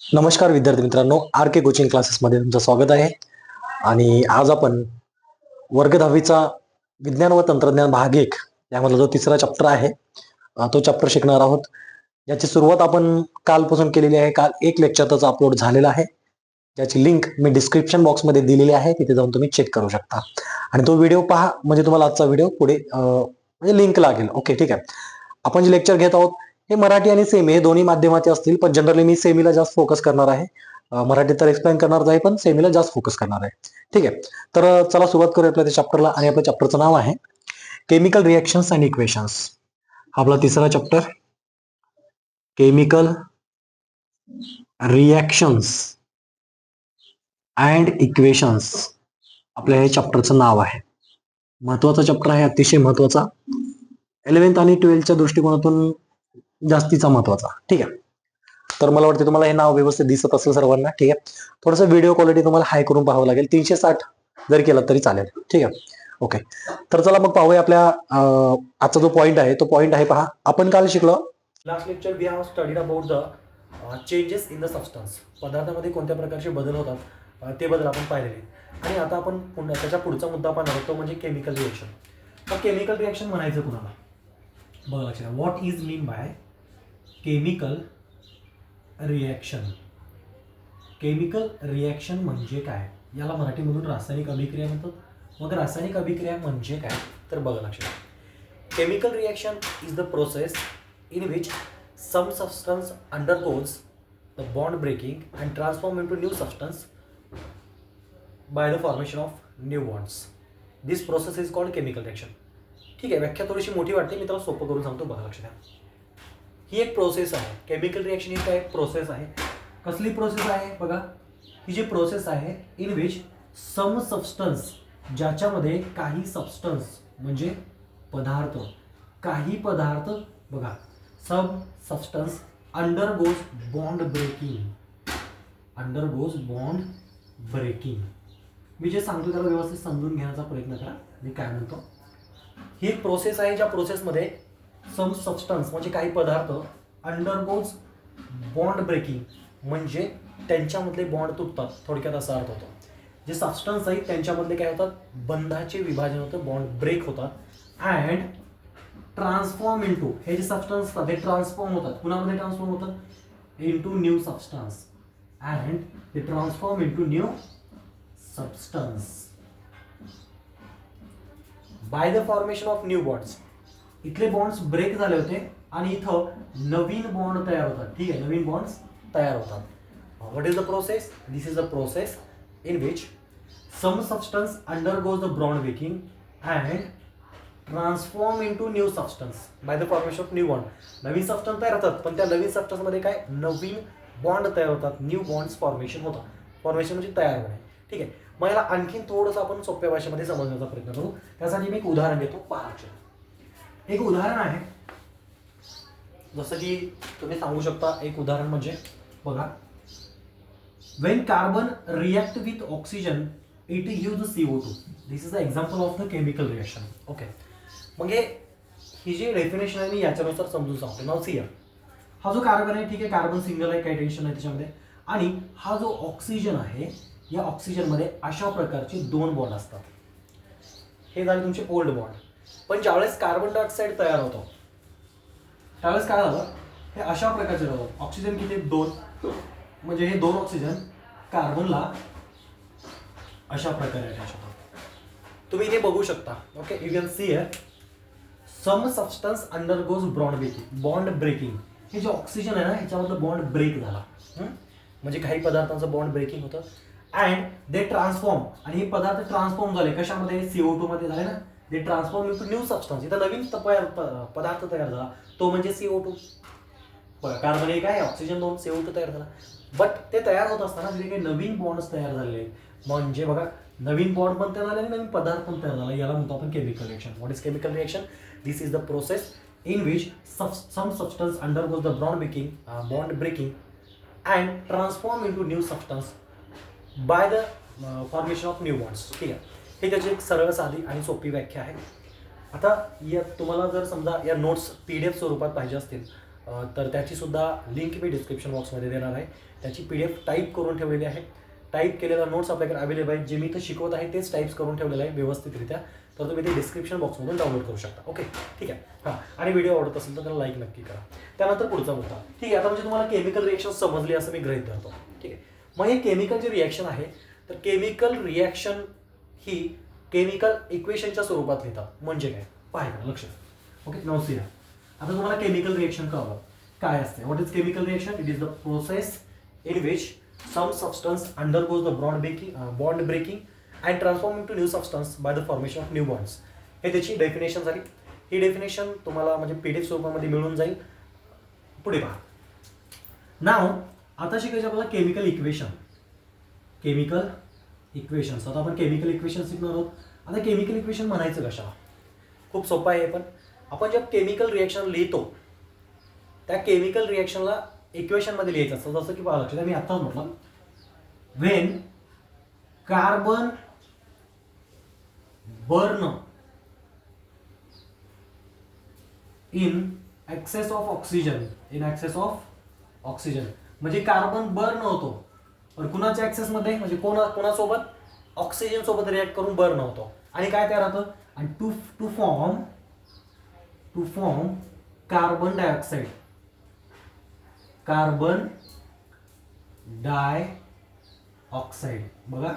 नमस्कार विद्यार्थी मित्रांनो आर के कोचिंग क्लासेसमध्ये तुमचं स्वागत आहे. आणि आज आपण वर्ग दहावीचा विज्ञान व तंत्रज्ञान भाग एक यामधला जो तिसरा चॅप्टर आहे तो चॅप्टर शिकणार आहोत. याची सुरुवात आपण कालपासून केलेली आहे. काल एक लेक्चर त्याचा अपलोड झालेला आहे. ज्याची लिंक मी डिस्क्रिप्शन बॉक्समध्ये दिलेली आहे. तिथे जाऊन तुम्ही चेक करू शकता. आणि तो व्हिडिओ पहा म्हणजे तुम्हाला आजचा व्हिडिओ पुढे म्हणजे लिंक लागेल. ओके ठीक आहे. आपण जे लेक्चर घेत आहोत हे मराठी आणि सेमी हे दोन्ही माध्यमाचे असतील पण जनरली मी सेमीला जास्त फोकस करणार आहे. मराठी तर एक्सप्लेन करणार आहे पण सेमीला जास्त फोकस करणार आहे. ठीक आहे. तर चला सुरुवात करूया आपल्या त्या चॅप्टरला आणि आपल्या चॅप्टरचं नाव आहे केमिकल रिॲक्शन्स अँड इक्वेशन्स आपला तिसरा chapter chemical reactions and equations आपल्या हे चॅप्टरचं नाव आहे. महत्त्वाचा चॅप्टर आहे अतिशय महत्त्वाचा. इलेव्हन्थ आणि ट्वेल्थच्या दृष्टिकोनातून जास्तीचा महत्त्वाचा. ठीक आहे? तर मला वाटतं तुम्हाला हे नाव व्यवस्थित दिसत असेल सर्वांना. ठीक आहे? थोडंसं व्हिडिओ क्वालिटी तुम्हाला हाय करून पाहावं लागेल. तीनशे साठ जर केलं तरी चालेल. ठीक आहे? ओके तर चला मग पाहूया आपल्या आजचा जो पॉइंट आहे तो पॉइंट आहे पहा. आपण काल शिकलो. Last lecture we have studied about the changes in the substance पदार्थामध्ये कोणत्या प्रकारचे बदल होतात ते बदल आपण पाहिलेले आणि आता आपण पुन्हा त्याच्या पुढचा मुद्दा पाहणार आहोत तो म्हणजे केमिकल रिएक्शन मग केमिकल रिएक्शन म्हणायचं कुणाला? बघा लक्षात what is mean by chemical reaction. Chemical reaction म्हणजे काय? याला मराठीमधून रासायनिक अभिक्रिया म्हणतात. मग रासायनिक अभिक्रिया म्हणजे काय? तर बघा लक्षात chemical reaction is the process in which some substance undergoes the bond breaking and transform into new substance by the formation of new bonds. This process is called chemical reaction ठीक आहे व्याख्या थोडीशी मोठी वाटते मी त्याला सोपं करून सांगतो. बघा लक्षात ही एक प्रोसेस आहे. केमिकल रिॲक्शन ही काय? एक प्रोसेस आहे. कसली प्रोसेस आहे? बघा. ही जी प्रोसेस आहे इन विच सम सबस्टन्स ज्याच्यामध्ये काही सबस्टन्स म्हणजे पदार्थ काही पदार्थ बघा. Some substance undergoes bond breaking undergoes bond breaking मी जे सांगतो त्याला व्यवस्थित समजून घेण्याचा प्रयत्न करा. मी काय म्हणतो? ही एक प्रोसेस आहे. ज्या प्रोसेसमध्ये सम सबस्टन्स म्हणजे काही पदार्थ अंडरगोज बॉन्ड ब्रेकिंग म्हणजे त्यांच्यामधले बॉन्ड तुटतात. थोडक्यात असा अर्थ होतो. जे सबस्टन्स आहेत त्यांच्यामधले काय होतात? बंधाचे विभाजन होतं बॉन्ड ब्रेक होतात. अँड ट्रान्सफॉर्म इंटू हे जे सबस्टन्स असतात ते ट्रान्सफॉर्म होतात. कुणामध्ये ट्रान्सफॉर्म होतात इंटू न्यू सबस्टन्स अँड ते transform into new substance by the formation of new bonds इथले बॉन्ड्स ब्रेक झाले होते आणि इथं नवीन बॉन्ड तयार होतात. ठीक आहे नवीन बॉन्ड्स तयार होतात. What is the process this is the process in which some substance undergoes the bond breaking and transform into new substance by the formation of new bond Naveen substance तयार होतात पण त्या नवीन सबस्टन्समध्ये काय? नवीन बॉन्ड तयार होतात. New bonds formation होतात. Formation म्हणजे तयार होणे. ठीक आहे. मग याला आणखीन थोडंसं आपण सोप्या भाषेमध्ये समजण्याचा प्रयत्न करू. त्यासाठी मी एक उदाहरण देतो. पहा एक उदाहरण आहे. जसं की तुम्ही सांगू शकता एक उदाहरण म्हणजे बघा. When carbon react with oxygen it use C O two this is the example of the chemical reaction okay मग ही जी डेफिनेशन आहे मी याच्यानुसार समजून सांगतो. नाव सी हा जो कार्बन आहे ठीक आहे कार्बन सिंगल आहे काही टेन्शन आहे त्याच्यामध्ये. आणि हा जो ऑक्सिजन आहे या ऑक्सिजनमध्ये अशा प्रकारचे दोन बॉन्ड असतात. हे झाले तुमचे ओल्ड बॉन्ड पण ज्यावेळेस कार्बन डायऑक्साईड तयार होतो त्यावेळेस काय झालं? हे अशा प्रकारचे राहतात. ऑक्सिजन किती? दोन. म्हणजे हे दोन ऑक्सिजन कार्बनला अशा प्रकारे अटॅच होतात. तुम्ही इथे बघू शकता. Okay you can see some substance undergoes bond breaking bond breaking हे जे ऑक्सिजन आहे ना ह्याच्यामधलं बॉन्ड ब्रेक झाला. म्हणजे काही पदार्थांचं बॉन्ड ब्रेकिंग होतं. अँड दे ट्रान्सफॉर्म आणि हे पदार्थ ट्रान्सफॉर्म झाले. कशामध्ये? सीओ टू मध्ये झाले ना. They transform into new substance इथं नवीन तयार प- पदार्थ तयार झाला. तो म्हणजे सीओ टू कार्बन एक आहे? ऑक्सिजन दोन सीओ टू तयार झाला. बट ते तयार होत असताना तिथे काही नवीन बॉन्ड्स तयार झालेले आहेत. म्हणजे बघा नवीन बॉन्ड पण तयार झाले आणि नवीन पदार्थ पण तयार झाला. याला म्हणतो आपण chemical reaction what is chemical reaction this is the process in which some substance undergoes the bond breaking bond breaking and transform into new substance by the formation of new bonds ठीक आहे हे त्याची एक सरळ साधी आणि सोपी व्याख्या आहे. आता या तुम्हाला जर समजा या नोट्स पी डी एफ स्वरूपात पाहिजे असतील तर त्याची सुद्धा लिंक मी डिस्क्रिप्शन बॉक्समध्ये देणार आहे. त्याची पी डी एफ टाईप करून ठेवलेली आहे. टाईप केलेला नोट्स आपल्याकडे अवेलेबल आहे जे मी इथं शिकवत आहे तेच टाईप्स करून ठेवलेलं आहे व्यवस्थितरित्या. तर तुम्ही ते डिस्क्रिप्शन बॉक्समधून डाउनलोड करू शकता. ओके ठीक आहे? हां. आणि व्हिडिओ आवडत असेल तर त्याला लाईक नक्की करा. त्यानंतर पुढचा मुद्दा. ठीक आहे? आता म्हणजे तुम्हाला केमिकल रिॲक्शन समजली असं मी गृहीत धरतो. ठीक आहे? मग हे केमिकल जे रिॲक्शन आहे तर केमिकल रिॲक्शन ही केमिकल इक्वेशनच्या स्वरूपात लिहितात. म्हणजे काय? पाहायला लक्ष ओके नवसिया आता तुम्हाला केमिकल रिएक्शन कळलं काय असते? What is chemical reaction it is the process in which some substance undergoes the bond breaking bond breaking and transform into new substance by the formation of new bonds हे त्याची definition झाली. ही definition तुम्हाला म्हणजे P D F स्वरूपामध्ये मिळून जाईल. पुढे पहा. नाव आता शिकायचं आपल्याला केमिकल इक्वेशन केमिकल इक्वेशन्स आता आपण केमिकल इक्वेशन शिकणार आहोत. आता केमिकल इक्वेशन म्हणायचं कशा खूप सोपं आहे पण. आपण जेव्हा केमिकल रिॲक्शन लिहितो त्या केमिकल रिॲक्शनला इक्वेशनमध्ये लिहायचं असतं. जसं की पहा लक्षात मी आत्ताच म्हटलं. When carbon burn in excess of oxygen in excess of oxygen म्हणजे कार्बन बर्न होतो. पण कुणाच्या ऍक्सेस मध्ये म्हणजे कोणा कोणासोबत? ऑक्सिजन सोबत रिॲक्ट करून बर्न होतो. आणि काय तयार होतं? आणि to to form to form carbon dioxide carbon dioxide बघा.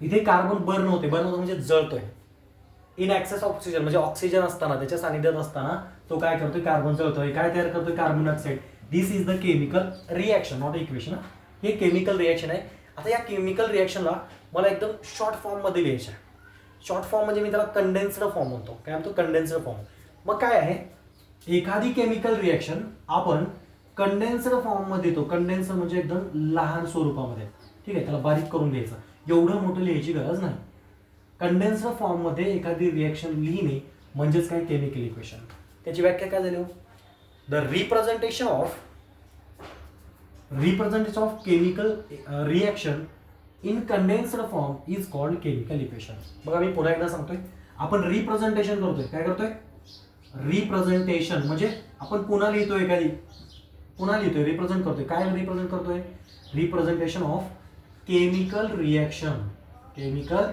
इथे कार्बन बर्न होते बर्न होतो म्हणजे जळतोय. इन ऍक्सेस ऑक्सिजन म्हणजे ऑक्सिजन असताना त्याच्या सानिध्यात असताना तो काय करतोय? कार्बन जळतोय. काय तयार करतोय? Carbon dioxide this is the chemical reaction not equation हे केमिकल रिॲक्शन आहे. आता या केमिकल रिॲक्शनला मला एकदम शॉर्ट फॉर्ममध्ये लिहायचं आहे. शॉर्ट फॉर्म म्हणजे मी त्याला कंडेन्स्ड फॉर्म म्हणतो. काय म्हणतो? कंडेन्स्ड फॉर्म मग काय आहे? एखादी केमिकल रिॲक्शन आपण कंडेन्स्ड फॉर्ममध्ये येतो कंडेन्सर म्हणजे एकदम लहान स्वरूपामध्ये. ठीक आहे? त्याला बारीक करून घ्यायचं. एवढं मोठं लिहायची गरज नाही. कंडेन्स्ड फॉर्ममध्ये एखादी रिॲक्शन लिहिणे म्हणजेच काय? केमिकल इक्वेशन त्याची व्याख्या काय झाली हो? The representation of representation of chemical reaction in condensed form is called chemical equation बघा मी पुन्हा एकदा सांगतोय. आपण रिप्रेझेंटेशन करतोय. काय करतोय? रिप्रेझेंटेशन म्हणजे आपण पुन्हा लिहितोय एखादी पुन्हा लिहितोय. रिप्रेझेंट करतोय. काय रिप्रेझेंट करतोय? Representation of chemical reaction chemical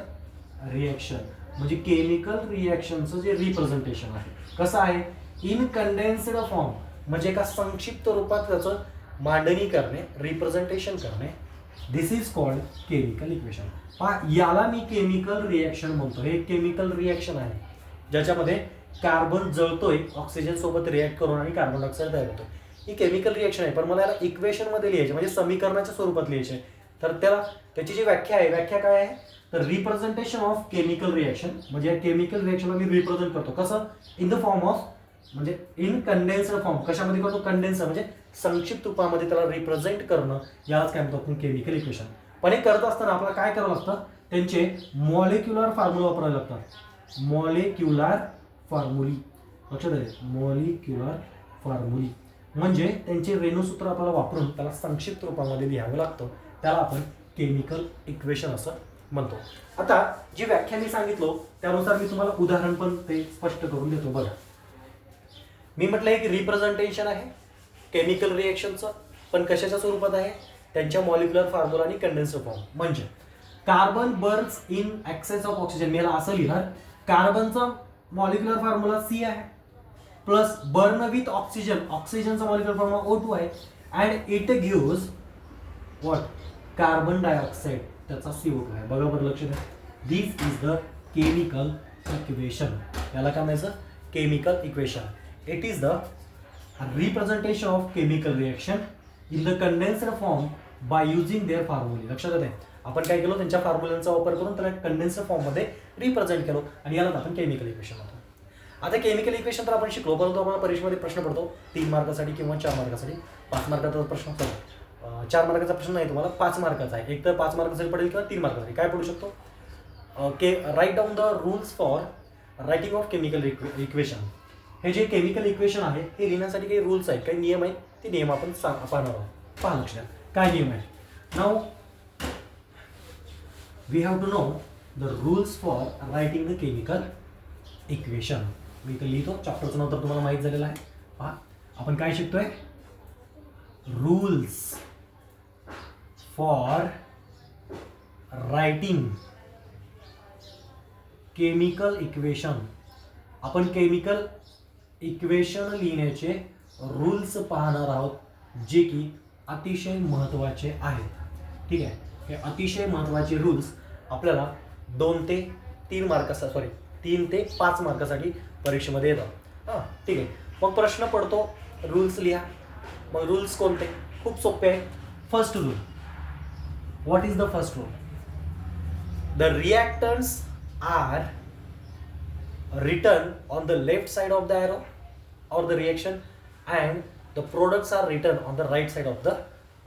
reaction म्हणजे केमिकल रिॲक्शनचं जे रिप्रेझेंटेशन आहे. कसं आहे? इन कंडेन्स्ड फॉर्म म्हणजे एका संक्षिप्त रूपात त्याचं मांडणी करणे रिप्रेझेंटेशन करणे. This is called chemical equation पहा याला मी केमिकल रिॲक्शन म्हणतो. हे केमिकल रिॲक्शन आहे. ज्याच्यामध्ये कार्बन जळतोय ऑक्सिजन सोबत रिॲक्ट करून आणि कार्बन डायऑक्साईड तयार होतो ही केमिकल रिॲक्शन आहे. पण मला याला इक्वेशनमध्ये लिहायचे म्हणजे समीकरणाच्या स्वरूपात लिहायचे. तर त्याला त्याची जी व्याख्या आहे व्याख्या काय आहे? तर रिप्रेझेंटेशन ऑफ केमिकल रिॲक्शन म्हणजे या केमिकल रिॲक्शनला मी रिप्रेझेंट करतो. कसं? इन द फॉर्म ऑफ म्हणजे इन कंडेन्सर फॉर्म कशामध्ये करतो? कंडेन्सर म्हणजे संक्षिप्त रूपामध्ये त्याला रिप्रेझेंट करणं यालाच काय म्हणतो आपण केमिकल इक्वेशन पण हे करत असताना आपल्याला काय करावं लागतं? त्यांचे मॉलिक्युलर फॉर्म्युला वापरावे लागतात. मॉलिक्युलर फॉर्म्युली लक्षात आहे मॉलिक्युलर फॉर्म्युली म्हणजे त्यांचे रेणूसूत्र आपल्याला वापरून त्याला संक्षिप्त रूपामध्ये लिहावं लागतं. त्याला आपण केमिकल इक्वेशन असं म्हणतो. आता जी व्याख्या मी सांगितलो त्यानुसार मी तुम्हाला उदाहरण पण ते स्पष्ट करून देतो. बघा. मी म्हटलं एक रिप्रेझेंटेशन आहे. केमिकल रिएक्शनचं पण कशाच्या स्वरूपात आहे? त्यांच्या मॉलिक्युलर फॉर्म्युला आणि कंडेन्सर फॉर्म म्हणजे carbon burns in excess of oxygen मी याला असं लिहिणार. कार्बनचा मॉलिक्युलर फॉर्म्युला सी आहे. प्लस बर्न विथ ऑक्सिजन ऑक्सिजनचा मॉलिक्युलर फॉर्म्युला ओ टू आहे. And it gives what carbon dioxide त्याचा सीओ आहे. बघा बरं लक्ष द्या. This is the chemical equation याला काय म्हणायचं? Chemical equation it is the representation of chemical reaction in the condensed form by using their फॉर्म्युले लक्षात आहे आपण काय केलं? त्यांच्या फॉर्म्युलांचा वापर करून त्याला कंडेन्स्ड फॉर्ममध्ये रिप्रेझेंट केलो. आणि याला आपण केमिकल इक्वेशन म्हणतो. आता केमिकल इक्वेशन तर आपण शिकलो. परंतु आम्हाला परीक्षेमध्ये प्रश्न पडतो. तीन मार्कासाठी किंवा चार मार्कासाठी. पाच मार्काचा प्रश्न पडतो चार मार्काचा प्रश्न नाही तुम्हाला पाच मार्काचा आहे. एक तर पाच मार्कासाठी पडेल किंवा तीन मार्कासाठी. काय पडू शकतो? के write down the rules for writing of chemical equation हे जे केमिकल इक्वेशन आहे हे लिहिण्यासाठी काही रूल्स आहेत काही नियम आहेत ते नियम आपण सांग पाहणार आहोत. पहा लक्ष द्या काय नियम आहे नाव we have to know the rules for writing the chemical equation मी इथं लिहितो चॅप्टरचं नाव तर तुम्हाला माहीत झालेलं आहे. पहा आपण काय शिकतोय? Rules for writing chemical equation आपण केमिकल इक्वेशन लिहिण्याचे रूल्स पाहणार आहोत जे की अतिशय महत्त्वाचे आहेत. ठीक आहे? हे अतिशय महत्त्वाचे रूल्स आपल्याला दोन ते तीन मार्कासा सॉरी तीन ते पाच मार्कासाठी परीक्षेमध्ये येतात. हां ठीक आहे. मग प्रश्न पडतो रूल्स लिहा. मग रूल्स कोणते? खूप सोपे आहे. First rule what is the first rule the reactants are written on the left side of the arrow or the reaction and the products are written on the right side of the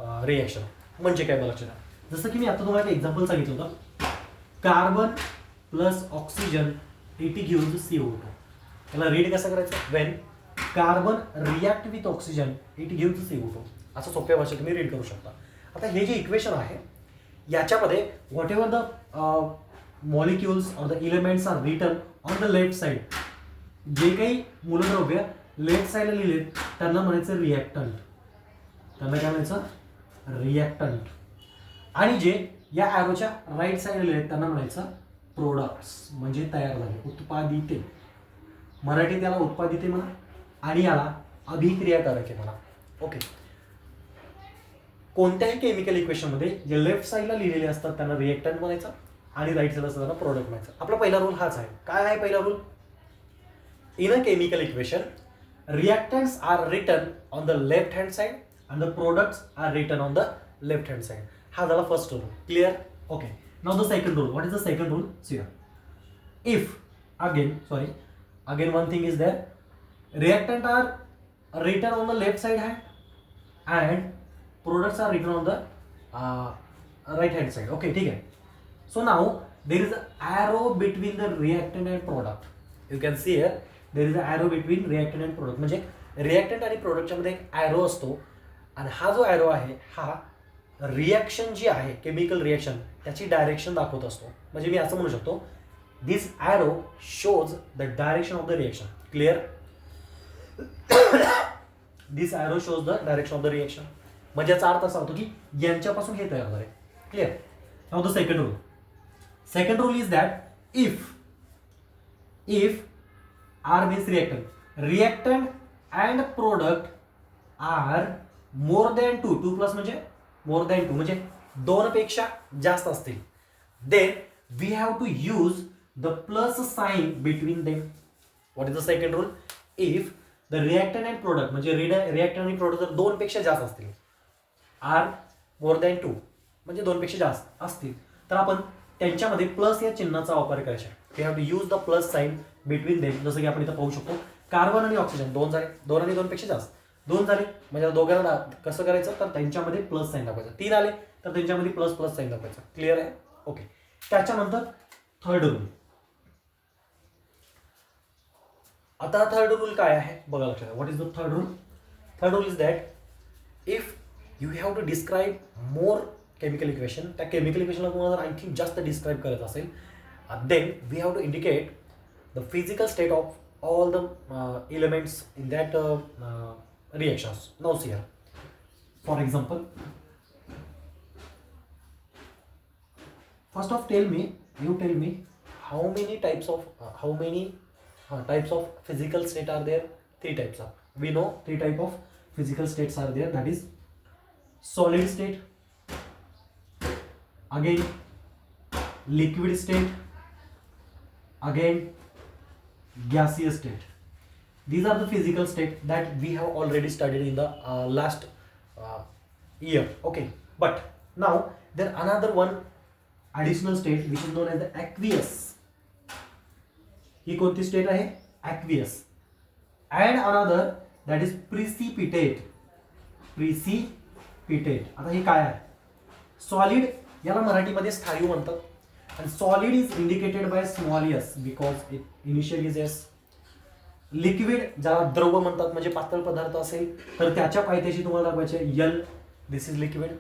uh, reaction. म्हणजे काय बघा लक्षात जसं की मी आता तुम्हाला एक example सांगितलं होतं. कार्बन प्लस ऑक्सिजन इट घेऊन सी ओ टू त्याला रीड कसं करायचं? When carbon react with oxygen it give C O two असं सोप्या भाषेत तुम्ही रीड करू शकता. आता हे जे इक्वेशन आहे याच्यामध्ये whatever the molecules or the elements are written on the left side जे काही मूलद्रव्य लेफ्ट साईडला लिहिले त्यांना म्हणायचं रिॲक्टंट त्यांना काय म्हणायचं? रिॲक्टंट आणि जे या ॲरोच्या राईट साईडला लिहिले त्यांना म्हणायचं प्रोडक्ट्स म्हणजे तयार झाले. उत्पादिते. मराठी त्याला उत्पादिते म्हणा आणि याला अभिक्रिया करायचे म्हणा. ओके कोणत्याही केमिकल इक्वेशनमध्ये जे लेफ्ट साईडला लिहिलेले असतात त्यांना रिएक्टंट म्हणायचं आणि राईट साईडला असतात त्यांना प्रोडक्ट म्हणायचं. आपला पहिला रूल हाच आहे. काय आहे पहिला rule in a chemical equation reactants are written on the left hand side and the products are written on the left hand side हा झाला first rule clear okay now the second rule what is the second rule sir if again sorry again one thing is there reactant are written on the left side hand and products are written on the uh, right hand side. Okay ठीक आहे so now there is an arrow between the reactant and product. You can see here. There is a arrow between reactant and product म्हणजे reactant आणि प्रोडक्टच्या मध्ये एक arrow असतो. आणि हा जो ॲरो आहे हा रिॲक्शन जी आहे केमिकल रिॲक्शन त्याची डायरेक्शन दाखवत असतो. म्हणजे मी असं म्हणू शकतो this arrow shows the direction of the reaction clear this arrow shows the direction of the reaction म्हणजे याचा अर्थ असा होतो की यांच्यापासून हे तयार झाले clear now the second rule second rule is that if if R means reactant reactant and product are more than two two plus म्हणजे मोर दॅन टू म्हणजे दोन पेक्षा जास्त असतील. Then we have to use the plus sign between them what is the second rule if the reactant and product म्हणजे reactant आणि product जर दोनपेक्षा जास्त असतील आर मोर दॅन टू म्हणजे दोनपेक्षा जास्त असतील तर आपण त्यांच्यामध्ये प्लस या चिन्हाचा वापर करायचा we have to use the plus sign between them जसं की आपण इथं पाहू शकतो कार्बन आणि ऑक्सिजन दोन झाले. दोन आणि दोनपेक्षा जास्त. दोन झाले म्हणजे दोघांना कसं करायचं? तर त्यांच्यामध्ये प्लस साईन दाखवायचं. तीन आले तर त्यांच्यामध्ये प्लस प्लस साईन दाखवायचं. क्लिअर आहे? ओके त्याच्यानंतर थर्ड रूल आता थर्ड रूल काय आहे? बघा लक्षात what is the third rule third rule is that if you have to describe more chemical equation त्या केमिकल इक्वेशनला तुम्हाला जर आणखी जास्त डिस्क्राईब करत असेल and then we have to indicate the physical state of all the uh, elements in that uh, uh, reactions. Now see here. For example first of tell me you tell me how many types of uh, how many uh, types of physical state are there? Three types of we know three type of physical states are there. That is solid state again liquid state again gaseous state these are the physical state that we have already studied in the uh, last uh, year okay but now there another one additional state which is known as the aqueous ही कोणती state आहे aqueous and another that is precipitate precipitate आता हे काय आहे solid याला मराठीमध्ये स्थायू म्हणतात And solid is indicated by small s because it initial is S liquid ज्याला द्रव म्हणतात म्हणजे पातळ पदार्थ असेल तर त्याच्या पायथ्याशी तुम्हाला दाखवायचे L this is liquid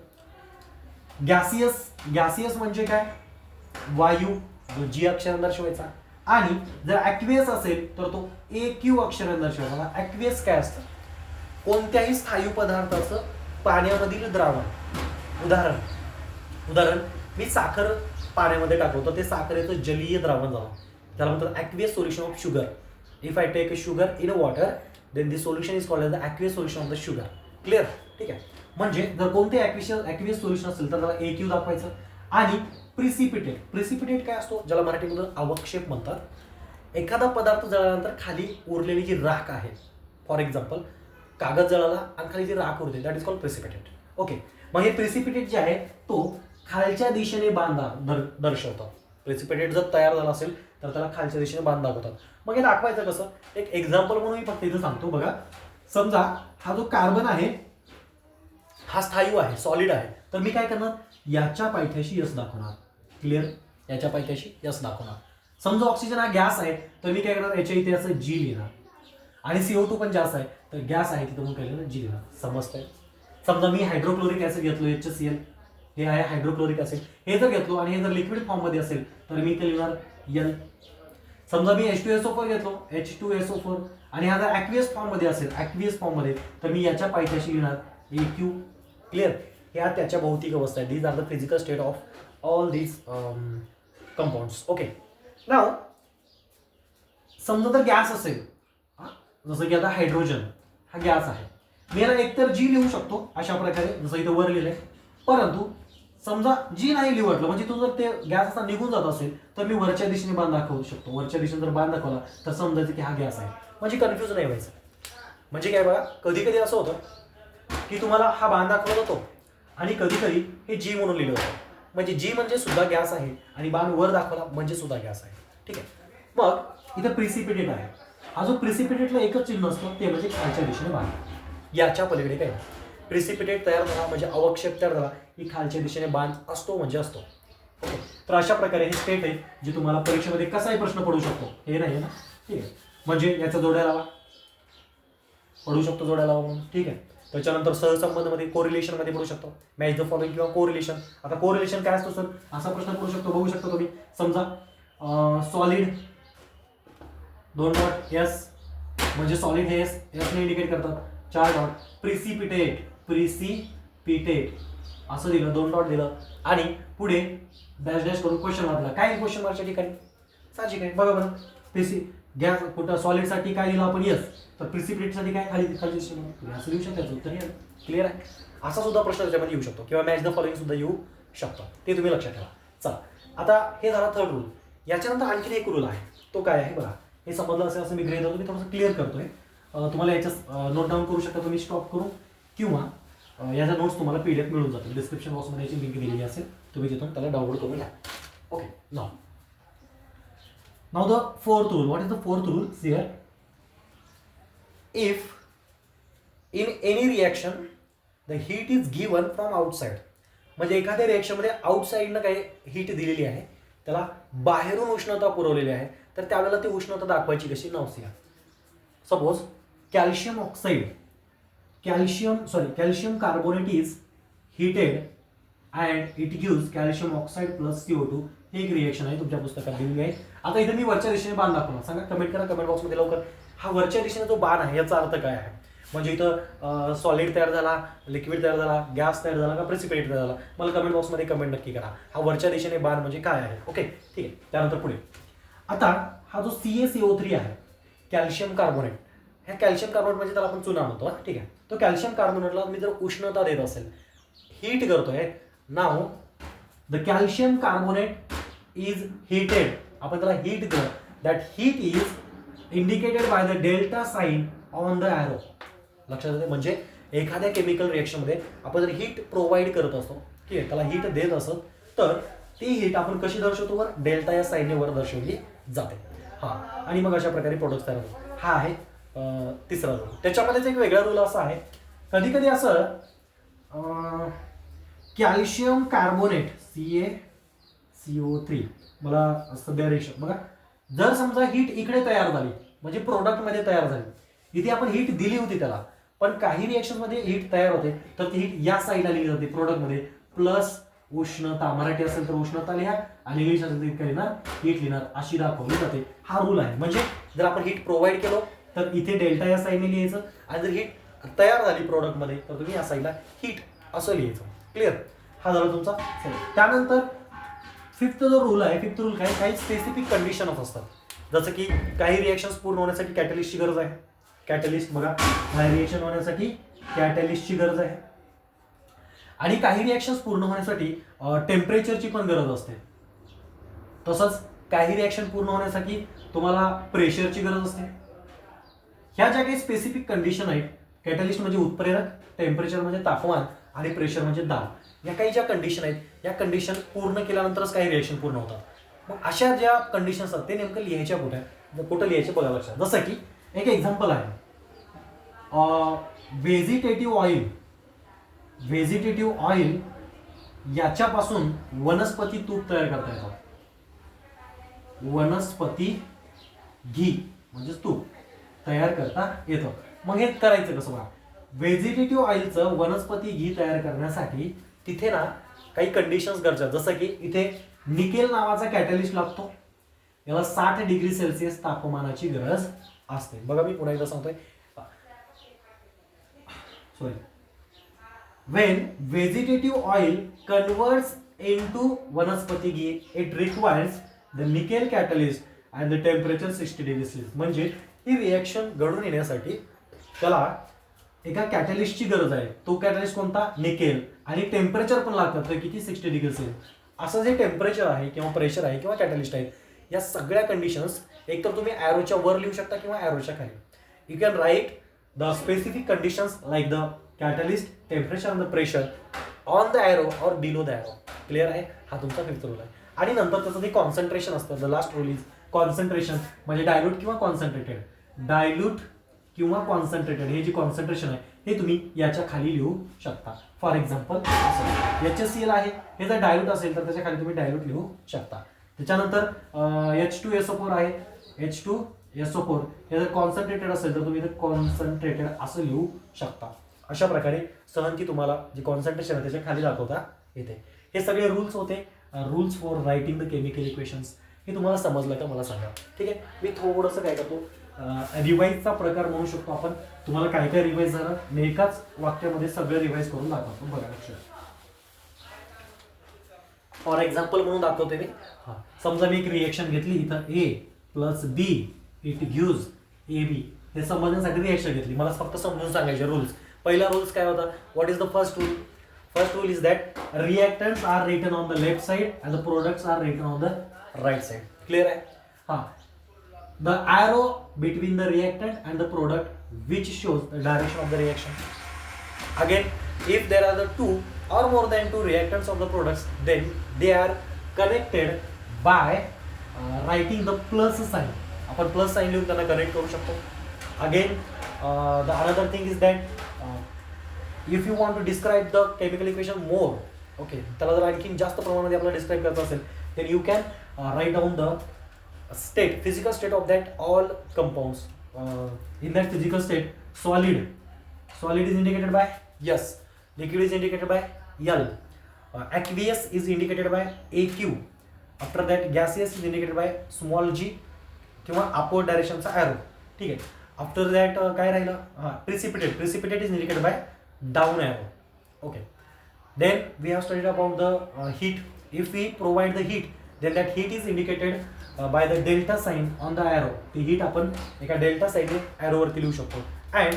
gaseous gaseous म्हणजे काय? वायू जो जी अक्षराने दर्शवायचा. आणि जर ॲक्वियस असेल तर तो ए क्यू अक्षराने दर्शवायचा. ॲक्वियस काय असतं? कोणत्याही स्थायू पदार्थाचं पाण्यामधील द्रावण. उदाहरण. उदाहरण मी साखर पाण्यामध्ये टाकलो तर ते साखरेचं जलीय द्रावण झालं. त्याला म्हणतात aqueous solution of sugar if I take a sugar in a water then this solution is called as the aqueous solution of the sugar clear ठीक आहे. म्हणजे जर कोणते ॲक्विश ॲक्वियस सोल्युशन असेल तर त्याला ए क्यू दाखवायचं. आणि प्रिसिपिटेट प्रिसिपिटेट काय असतो? ज्याला मराठीमधून अवक्षेप म्हणतात. एखादा पदार्थ जळाल्यानंतर खाली उरलेली जी राख आहे फॉर एक्झाम्पल कागद जळाला आणि खाली जी राख उरते that is called precipitate okay मग हे प्रिसिपिटेट जे आहे तो खालच्या दिशेने बांधा दर दर्शवतात. प्रेसिपेटेड जर तयार झाला असेल तर त्याला खालच्या दिशेने बांध दाखवतात मग हे दाखवायचं कसं? एक एक्झाम्पल म्हणून मी फक्त इथं सांगतो बघा. समजा हा जो कार्बन आहे हा स्थायू आहे सॉलिड आहे. तर मी काय करणार? याच्या पायथ्याशी यस दाखवणार. क्लिअर याच्या पायथ्याशी यस दाखवणार. समजा ऑक्सिजन हा गॅस आहे तर मी काय करणार? याच्या इथे असं जी लिहिणार. आणि सीओ टू पण जास्त आहे तर गॅस आहे तिथं मग काय लिहिणार? जी लिहिणार. समजतंय? समजा मी हायड्रोक्लोरिक ऍसिड घेतलो एच सी एल हे आहे हायड्रोक्लोरिक ऍसिड हे जर घेतलो आणि हे जर लिक्विड फॉर्ममध्ये असेल तर मी ते लिहिणार एल समजा मी H two S O four घेतलो H two S O four आणि हा जर ॲक्वियस फॉर्ममध्ये असेल ॲक्वियस फॉर्ममध्ये तर मी याच्या पायथ्याशी लिहिणार ए क्यू क्लिअर ह्या त्याच्या भौतिक अवस्था आहे. These are the physical state of all these compounds okay now समजा तर गॅस असेल जसं की आता हायड्रोजन हा गॅस आहे. मी याला एकतर जी लिहू शकतो अशा प्रकारे जसं इथं वर लिहिलंय. परंतु समजा जी नाही लिवटलं म्हणजे तू जर ते गॅस असा निघून जात असेल तर मी वरच्या दिशेने बांध दाखवू शकतो. वरच्या दिशेने जर बांध दाखवला तर समजायचं की हा गॅस आहे. म्हणजे कन्फ्यूज नाही व्हायचं. म्हणजे काय बघा कधी कधी असं होतं की तुम्हाला हा बांध दाखवला जातो आणि कधी कधी हे जी म्हणून लिहिलं होतं म्हणजे जी म्हणजे सुद्धा गॅस आहे आणि बाण वर दाखवला म्हणजे सुद्धा गॅस आहे. ठीक आहे? मग इथं प्रिसिपिटेट आहे. हा जो प्रिसिपिटेटला एकच चिन्ह असतं ते म्हणजे खालच्या दिशेने बाण. याच्या पलीकडे काय? प्रिसिपिटेट तयार झाला म्हणजे अवक्षेप तयार झाला की खालच्या दिशेने बांध असतो म्हणजे असतो. ओके तर अशा प्रकारे हे स्टेट आहे जे तुम्हाला परीक्षेमध्ये कसाही प्रश्न पडू शकतो. हे नाही ना? ठीक आहे. म्हणजे याचा जोड्या लावा. पडू शकतो जोड्या लावा म्हणून. ठीक आहे. त्याच्यानंतर सहसंबंधमध्ये कोरिलेशनमध्ये पडू शकतो. मॅच द फॉलोइंग किंवा कोरिलेशन आता कोरिलेशन काय असतो सर असा प्रश्न पडू शकतो बघू शकतो तुम्ही. समजा सॉलिड दोन डॉट एस म्हणजे सॉलिड हे एस एसने इंडिकेट करतात. चार डॉट प्रिसिपिटेट प्रिसिपिटेट असं दिलं दोन डॉट दिलं. आणि पुढे डॅश डॅश करून क्वेश्चन मार्क दिला काय क्वेश्चन मार्कच्या ठिकाणी? साहजिक आहे. बघा बरं. प्रिसि गॅस कुठं सॉलिडसाठी काय दिलं आपण? यस तर प्रिसिपिटेटसाठी काय खाली खाली दिसतं तुम्ही असं लिहू शकता. उत्तर हे क्लिअर आहे? असा सुद्धा प्रश्न त्याच्यामध्ये येऊ शकतो. किंवा मॅच द फॉलोइंग सुद्धा येऊ शकतो. ते तुम्ही लक्षात ठेवा. चला. आता हे झाला थर्ड रूल याच्यानंतर आणखीन एक रूल आहे. तो काय आहे? बघा. हे समजलं असेल असं मी ग्रेड होतो मी थोडंसं क्लिअर करतोय. तुम्हाला याच्यात नोट डाऊन करू शकता तुम्ही. स्टॉप करू किंवा याचा नोट्स तुम्हाला पी डी एफ मिळून जातील. डिस्क्रिप्शन बॉक्समध्ये याची लिंक दिलेली असेल. तुम्ही तिथून त्याला डाउनलोड करून घ्या. Okay now now the fourth rule what is the fourth rule sir if in any reaction the heat is given from outside म्हणजे एखाद्या रिॲक्शनमध्ये आउटसाईडनं काही हीट दिलेली आहे त्याला बाहेरून उष्णता पुरवलेली आहे तर त्यावेळेला ती उष्णता दाखवायची कशी? नवसिया suppose calcium oxide calcium sorry calcium carbonate is heated and it gives calcium oxide plus CO two हे एक रिएक्शन आहे तुमच्या पुस्तकात दिलेली आहे आता इथे मी वरच्या दिशेने बाण दाखवणार. सांगा कमेंट करा कमेंट बॉक्समध्ये लवकर. हा वरच्या दिशेने जो बाण आहे याचा अर्थ काय आहे? म्हणजे इथं सॉलिड तयार झाला लिक्विड तयार झाला गॅस तयार झाला का प्रेसिपेट तयार झाला? मला कमेंट बॉक्समध्ये कमेंट नक्की करा. हा वरच्या दिशेने बाण म्हणजे काय आहे? ओके ठीक आहे. त्यानंतर पुढे. आता हा जो सी एस ओ थ्री आहे कॅल्शियम कार्बोनेट ह्या कॅल्शियम कार्बोनेट म्हणजे त्याला आपण चुना म्हणतो ठीक आहे. तो कॅल्शियम कार्बोनेटला मी जर उष्णता देत असेल हीट करतोय. Now the calcium carbonate is heated आपण त्याला हीट कर that heat is indicated by the delta sign on the arrow लक्षात येते म्हणजे एखाद्या केमिकल रिएक्शनमध्ये आपण जर हीट प्रोव्हाइड करत असतो ठीक आहे त्याला हीट देत असत तर ती हीट आपण कशी दर्शवतो वर? डेल्टा या साईनने वर दर्शवली जाते. हा आणि मग अशा प्रकारे प्रोडक्ट तयार होतो हा आहे तिसरा रूल त्याच्यामध्येच एक वेगळा रूल असा आहे कधी कधी असं calcium carbonate C A C O three मला सध्या रेशन बघा. जर समजा हीट इकडे तयार झाली म्हणजे प्रोडक्टमध्ये तयार झाली इथे आपण हीट दिली होती त्याला पण काही रिएक्शनमध्ये हीट तयार होते तर ती हीट या साईडला लिहिली जाते प्रोडक्टमध्ये प्लस उष्णता मराठी असेल तर उष्णता लिहा आणि इंग्लिश असेल तर इतकं लिहिणार हीट लिहिणार अशी दाखवली जाते. हा रूल आहे. म्हणजे जर आपण हीट प्रोव्हाइड केलो तर इथे डेल्टा या साईडने लिहायचं. आणि जर हीट तयार झाली प्रॉडक्टमध्ये तर तुम्ही या साईडला हीट असं लिहायचं. क्लिअर हा झाला तुमचा त्यानंतर फिफ्थ जो रूल आहे फिफ्थ रूल काय? काही स्पेसिफिक कंडिशनच असतात. जसं की काही रिएक्शन्स पूर्ण होण्यासाठी कॅटलिस्टची गरज आहे. कॅटलिस्ट बघा काही रिएक्शन होण्यासाठी कॅटलिस्टची गरज आहे. आणि काही रिॲक्शन्स पूर्ण होण्यासाठी टेम्परेचरची पण गरज असते. तसंच काही रिॲक्शन पूर्ण होण्यासाठी तुम्हाला प्रेशरची गरज असते. ह्या ज्या काही स्पेसिफिक कंडिशन आहेत कॅटलिस्ट म्हणजे उत्प्रेरक टेम्परेचर म्हणजे तापमान आणि प्रेशर म्हणजे दाब या काही ज्या कंडिशन आहेत या कंडिशन पूर्ण केल्यानंतरच काही रिएक्शन पूर्ण होतात. मग अशा ज्या कंडिशन असतात ते नेमकं लिहायच्या कुठे कुठं लिहायचे बघा लक्षात. जसं की एक एक्झाम्पल आहे. व्हेजिटेटिव्ह ऑइल व्हेजिटेटिव्ह ऑइल याच्यापासून वनस्पती तूप तयार करता येतात वनस्पती घी म्हणजेच तूप. तयार करता येतं. मग हे करायचं कसं बघा? व्हेजिटेटिव्ह ऑइलचं वनस्पती घी तयार करण्यासाठी तिथे ना काही कंडिशन्स गरजेच्या जसं की इथे निकेल नावाचा कॅटलिस्ट लागतो. याला साठ डिग्री सेल्सिअस तापमानाची गरज असते. बघा मी पुन्हा एकदा सांगतोय. Sorry when vegetative oil converts into vanaspati ghee it requires the nickel catalyst and the temperature sixty degree Celsius म्हणजे ही रिॲक्शन घडून येण्यासाठी त्याला एका कॅटलिस्टची गरज आहे. तो कॅटलिस्ट कोणता? निकेल. आणि टेम्परेचर पण लागतात तर किती? सिक्स्टी डिग्री सेल्सिअस असं जे टेम्परेचर आहे किंवा प्रेशर आहे किंवा कॅटलिस्ट आहे या सगळ्या कंडिशन्स एकतर तुम्ही ॲरोच्या वर लिहू शकता किंवा ॲरोच्या खाली. You can write the specific conditions like the catalyst temperature and the pressure on the arrow or below the arrow clear आहे? हा तुमचा फिफ्थ रोल आहे. आणि नंतर त्याचं जे कॉन्सन्ट्रेशन असतं the last rule is concentration म्हणजे डायल्यूट किंवा कॉन्सन्ट्रेटेड डायल्यूट किंवा कॉन्सन्ट्रेटेड हे जे कॉन्सन्ट्रेशन आहे हे तुम्ही याच्या खाली लिहू शकता. For example H S C L आहे हे जर डायल्यूट असेल तर त्याच्याखाली तुम्ही डायल्यूट लिहू शकता. त्याच्यानंतर एच टू एस फोर आहे. H two S O four हे जर कॉन्सन्ट्रेटेड असेल तर तुम्ही कॉन्सन्ट्रेटेड असं लिहू शकता. अशा प्रकारे सहनकी तुम्हाला जे कॉन्सन्ट्रेशन आहे त्याच्याखाली दाखवता येते. हे सगळे रूल्स होते. Rules for writing the chemical equations हे तुम्हाला समजलं का मला सांगा. ठीक आहे? मी थोडंसं काय करतो? रिवाईजचा प्रकार म्हणू शकतो आपण. तुम्हाला काय काय रिवाईज झालं? मी एकाच वाक्यामध्ये सगळं रिवाईज करून दाखवतो. बघा लक्षात. फॉर एक्झाम्पल म्हणून दाखवते मी. हा. समजा मी एक रिएक्शन घेतली इथं. A plus B it gives A B हे समजण्यासाठी रिएक्शन घेतली. मला फक्त समजून सांगायचे रूल्स पहिला रूल्स काय होता? What is the first rule first rule is that reactants are written on the left side and the products are written on the right side clear आहे? हा. The arrow between the reactant and the product which shows the direction of the reaction again if there are the two or more than two reactants of the products then they are connected by uh, writing the plus sign आपण plus sign लिहून त्यांना connect करू शकतो again the another thing is that if you want to describe the chemical equation more okay त्याला जर आणखीन जास्त प्रमाणामध्ये आपल्याला डिस्क्राईब करायचं असेल then you can write down the state physical state of that all compound in that physical state solid solid is indicated by S liquid is indicated by L aqueous is indicated by A Q after that gaseous is indicated by small G किंवा अपोर डायरेक्शनचा Arrow ठीक आहे. After that काय राहिलं? हां precipitated precipitated is indicated by down arrow okay then we have studied about the heat if we provide the heat then that heat is indicated indicated uh, by the delta sign on the arrow ती heat आपण एका delta साईडने arrow वरती लिहू शकतो and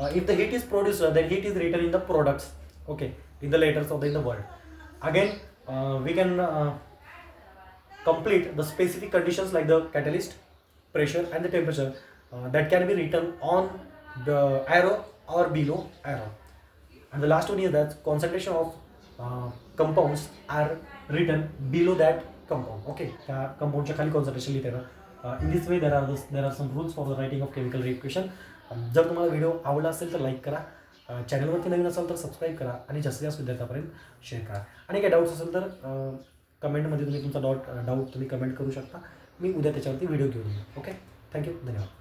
uh, if the heat is produced then heat is written in the products okay in the letters of the in the word again uh, we can uh, complete the specific conditions like the catalyst pressure and the temperature uh, that can be written on the arrow or below arrow and the last one is that concentration of uh, compounds are written below that compound okay. त्या कंपाऊंडच्या खाली concentration लिहिते ना. In this way there are there are some rules for the writing of chemical equation जर तुम्हाला video आवडला असेल तर लाईक करा. Uh, चॅनलवरती नवीन असाल तर सबस्क्राईब करा आणि जास्तीत जास्त विद्यार्थ्यापर्यंत शेअर करा. आणि काही डाऊट्स असेल तर uh, कमेंटमध्ये तुम्ही तुमचा डॉट डाऊट uh, तुम्ही कमेंट करू शकता. मी उद्या त्याच्यावरती व्हिडिओ घेऊन येईन ओके थँक्यू धन्यवाद.